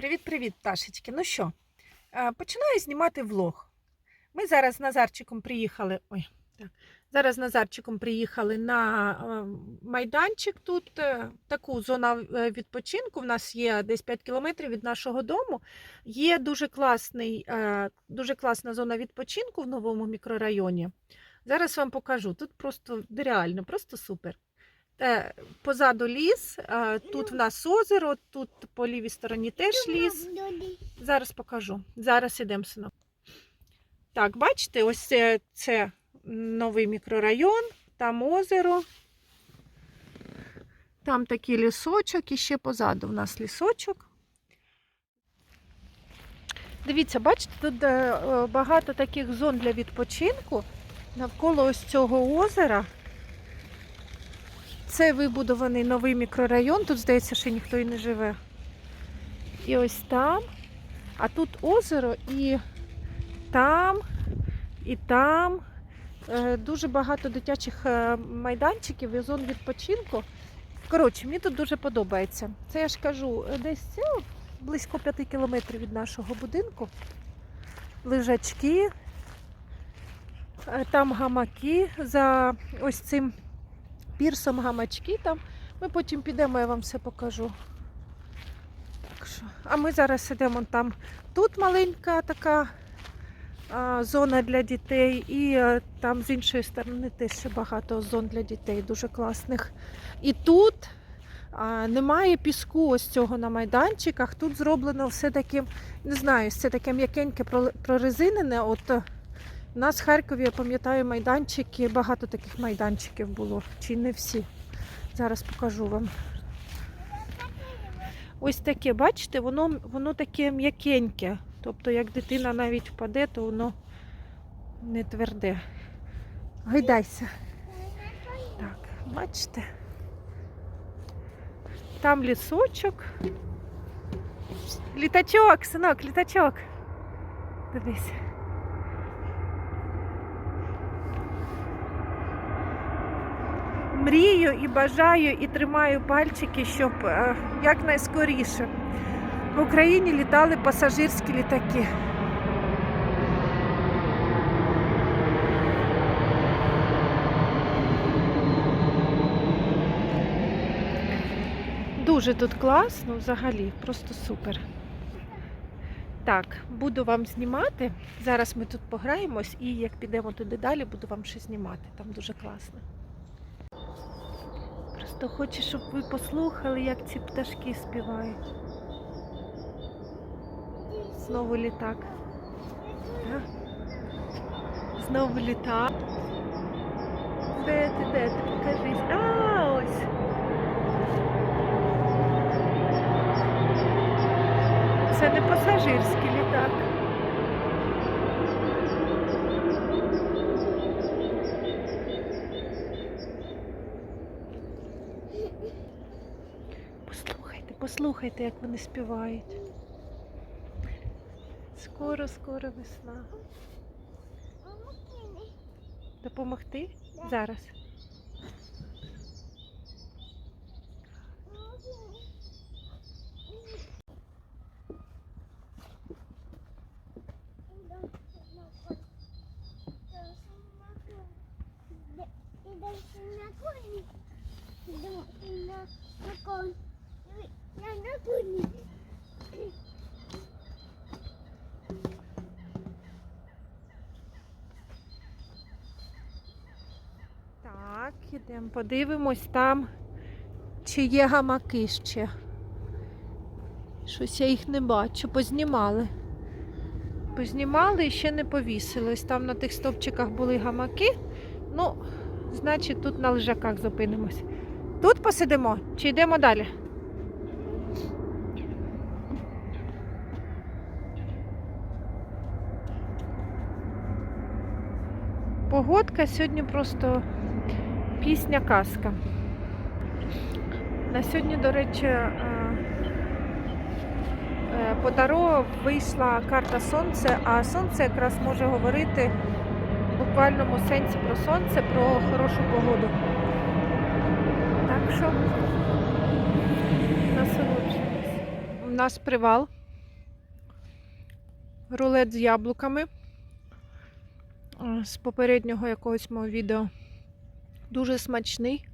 Привіт-привіт, пташечки. Ну що, е, починаю знімати влог. Ми зараз з Назарчиком приїхали. Ой, так. Зараз з Назарчиком приїхали на е, майданчик. Тут е, таку зону е, відпочинку. У нас є десь 5 кілометрів від нашого дому. Є дуже, класний, дуже класна зона відпочинку в новому мікрорайоні. Зараз вам покажу. Тут просто реально, просто супер. Е, Позаду ліс, е, тут в нас озеро, тут по лівій стороні теж ліс. Зараз покажу. Зараз ідемо синок. Так, бачите, ось це, це новий мікрорайон, там озеро. Там такий лісочок і ще позаду в нас лісочок. Дивіться, бачите, тут е, багато таких зон для відпочинку навколо ось цього озера. Це вибудований новий мікрорайон, тут, здається, ще ніхто і не живе. І ось там. А тут озеро і там, і там. Е, Дуже багато дитячих е, майданчиків і зон відпочинку. Коротше, мені тут дуже подобається. Це я ж кажу, е, десь це близько 5 кілометрів від нашого будинку. Лежачки, там гамаки за ось цим пірсом гамачки там. Ми потім підемо, я вам все покажу. Так що. А ми зараз сидимо там. Тут маленька така а, зона для дітей, і е, там з іншої сторони теж ще багато зон для дітей, дуже класних. І тут а, немає піску ось цього на майданчиках. Тут зроблено все таким, не знаю, це таке м'якеньке прорезинене. От у нас в Харкові, я пам'ятаю, майданчики, багато таких майданчиків було, чи не всі. Зараз покажу вам. Ось таке, бачите, воно, воно таке м'якеньке. Тобто, як дитина навіть впаде, то воно не тверде. Гайдайся. Так, бачите? Там лісочок. Літачок, синок, літачок. Дивись. Мрію і бажаю, і тримаю пальчики, щоб е, якнайскоріше в Україні літали пасажирські літаки. Дуже тут класно, взагалі, просто супер. Так, буду вам знімати. Зараз ми тут пограємось і як підемо туди далі, буду вам ще знімати. Там дуже класно. Просто хочу, щоб ви послухали, як ці пташки співають. Знову літак. Так? Знову літак. Де ти, де ти? Покажись. А, ось. Це не пасажирський літак. Послухайте, як вони співають. Скоро, скоро весна. Допомогти? Зараз. Ідемо, подивимось там, чи є гамаки ще. Щось я їх не бачу. Познімали. Познімали і ще не повісили. Ось там на тих стовпчиках були гамаки. Ну, значить, тут на лежаках зупинимось. Тут посидимо чи йдемо далі? Погодка сьогодні просто пісня казка. На сьогодні, до речі, е, е, по таро вийшла карта сонце, а сонце якраз може говорити в буквальному сенсі про сонце, про хорошу погоду. Так що насолоджуємось. У нас привал. рулет з яблуками е, з попереднього якогось мого відео. Дуже смачний.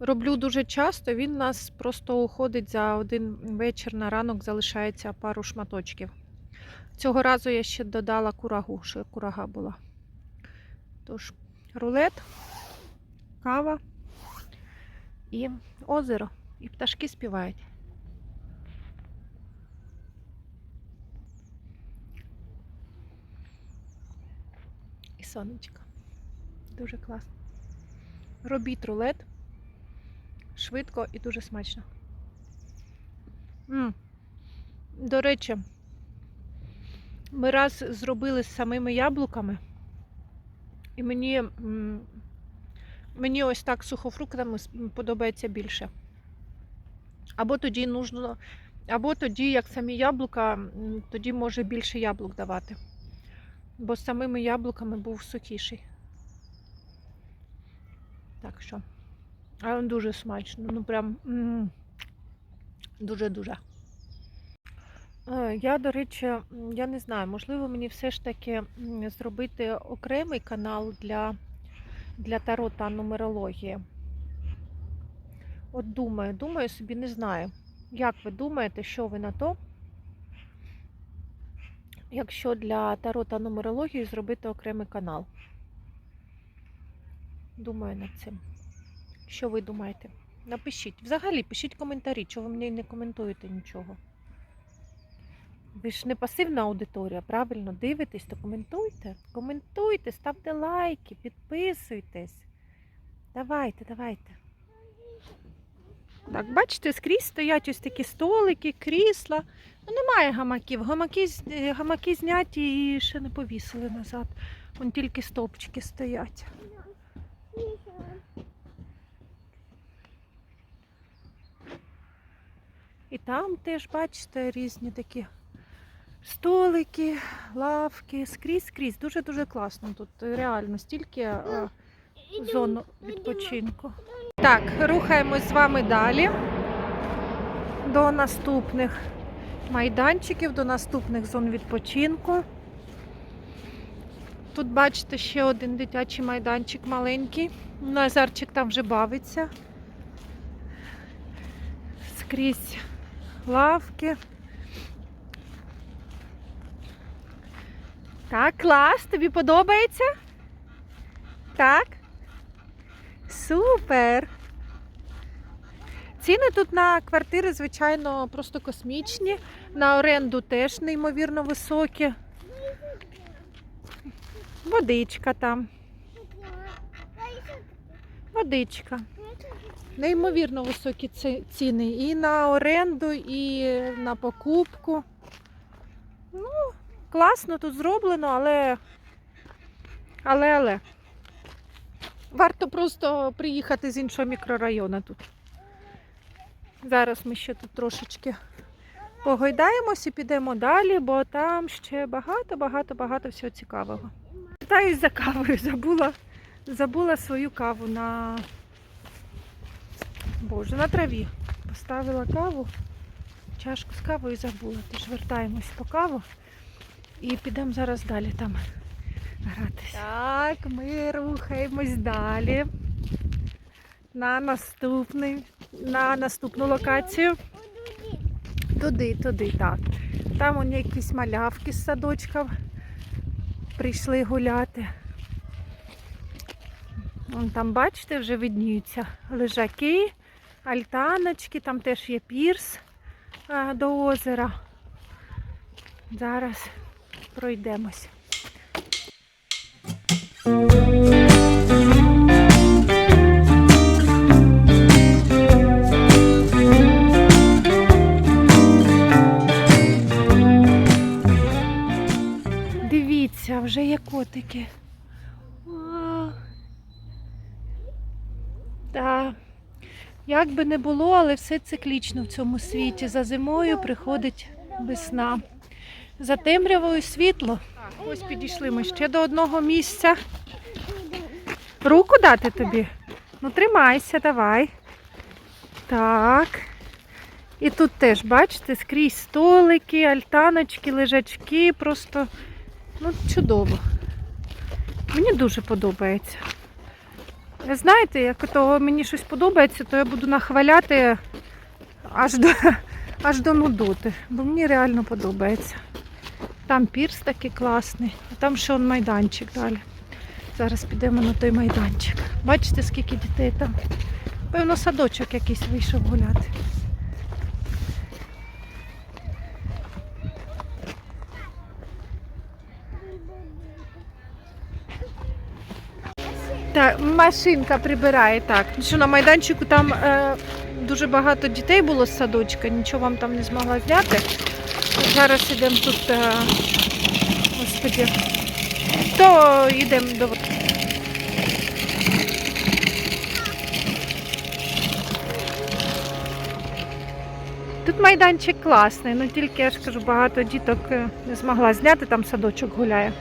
Роблю дуже часто, він у нас просто уходить за один вечір на ранок, залишається пару шматочків. Цього разу я ще додала курагу, що курага була. Тож, рулет, кава і озеро, і пташки співають. І сонечко. Дуже класно. Робіть рулет. Швидко і дуже смачно. м До речі, ми раз зробили з самими яблуками, і мені, мені ось так сухофруктами подобається більше. Або тоді нужно, або тоді, як самі яблука, тоді може більше яблук давати. Бо з самими яблуками був сухіший. Так що. Але дуже смачно. Ну прям дуже-дуже. Е, Я, до речі, я не знаю, можливо, мені все ж таки зробити окремий канал для, для таро та нумерології. От думаю, думаю собі, не знаю. Як ви думаєте, що ви на то? Якщо для таро та нумерології зробити окремий канал? Думаю над цим. Що ви думаєте? Напишіть. Взагалі, пишіть коментарі, чого ви мені не коментуєте нічого. Ви ж не пасивна аудиторія, правильно? Дивитесь, то коментуйте. Коментуйте, ставте лайки, підписуйтесь. Давайте, давайте. Так, бачите, скрізь стоять ось такі столики, крісла. Ну, немає гамаків. Гамаки, е, гамаки зняті і ще не повісили назад. Вон тільки стовпчики стоять. І там теж, бачите, різні такі столики, лавки, скрізь, скрізь. Дуже-дуже класно тут. Реально, стільки е, зон відпочинку. Так, рухаємось з вами далі до наступних майданчиків, до наступних зон відпочинку. Тут, бачите, ще один дитячий майданчик маленький. Назарчик там вже бавиться. Скрізь лавки. Так, клас, тобі подобається? Так? Супер! Ціни тут на квартири, звичайно, просто космічні. На оренду теж неймовірно високі. Водичка там. Водичка. Неймовірно високі ціни і на оренду, і на покупку. Ну, класно тут зроблено, але. Але, але. Варто просто приїхати з іншого мікрорайону тут. Зараз ми ще тут трошечки погойдаємось і підемо далі, бо там ще багато-багато-багато всього цікавого. Питаюсь за кавою, забула, забула свою каву на Боже, на траві. Поставила каву, чашку з кавою забула. Тож вертаємось по каву і підемо зараз далі там гратися. Так, ми рухаємось далі. На наступний, на наступну локацію. Туди, туди, так. Там у якісь малявки з садочка прийшли гуляти. Вон там, бачите, вже видніються лежаки, альтаночки, там теж є пірс а, до озера. Зараз пройдемось. Дивіться, вже є котики. Та, як би не було, але все циклічно в цьому світі. За зимою приходить весна. За темрявою світло. Так, ось підійшли ми ще до одного місця. Руку дати тобі? Ну, тримайся, давай. Так. І тут теж, бачите, скрізь столики, альтаночки, лежачки, просто ну, чудово. Мені дуже подобається. Знаєте, як то мені щось подобається, то я буду нахваляти аж до, аж до нудоти, бо мені реально подобається. Там пірс такий класний, а там ще он майданчик далі. Зараз підемо на той майданчик. Бачите, скільки дітей там. Певно, садочок якийсь вийшов гуляти. Так, машинка прибирає так. Що на майданчику там е, дуже багато дітей було з садочка, нічого вам там не змогла зняти. Зараз йдемо тут, е, господи, то йдемо до. Тут майданчик класний, ну тільки я ж кажу, багато діток е, не змогла зняти, там садочок гуляє.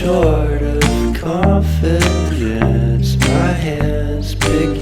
Short of confidence, my hands begin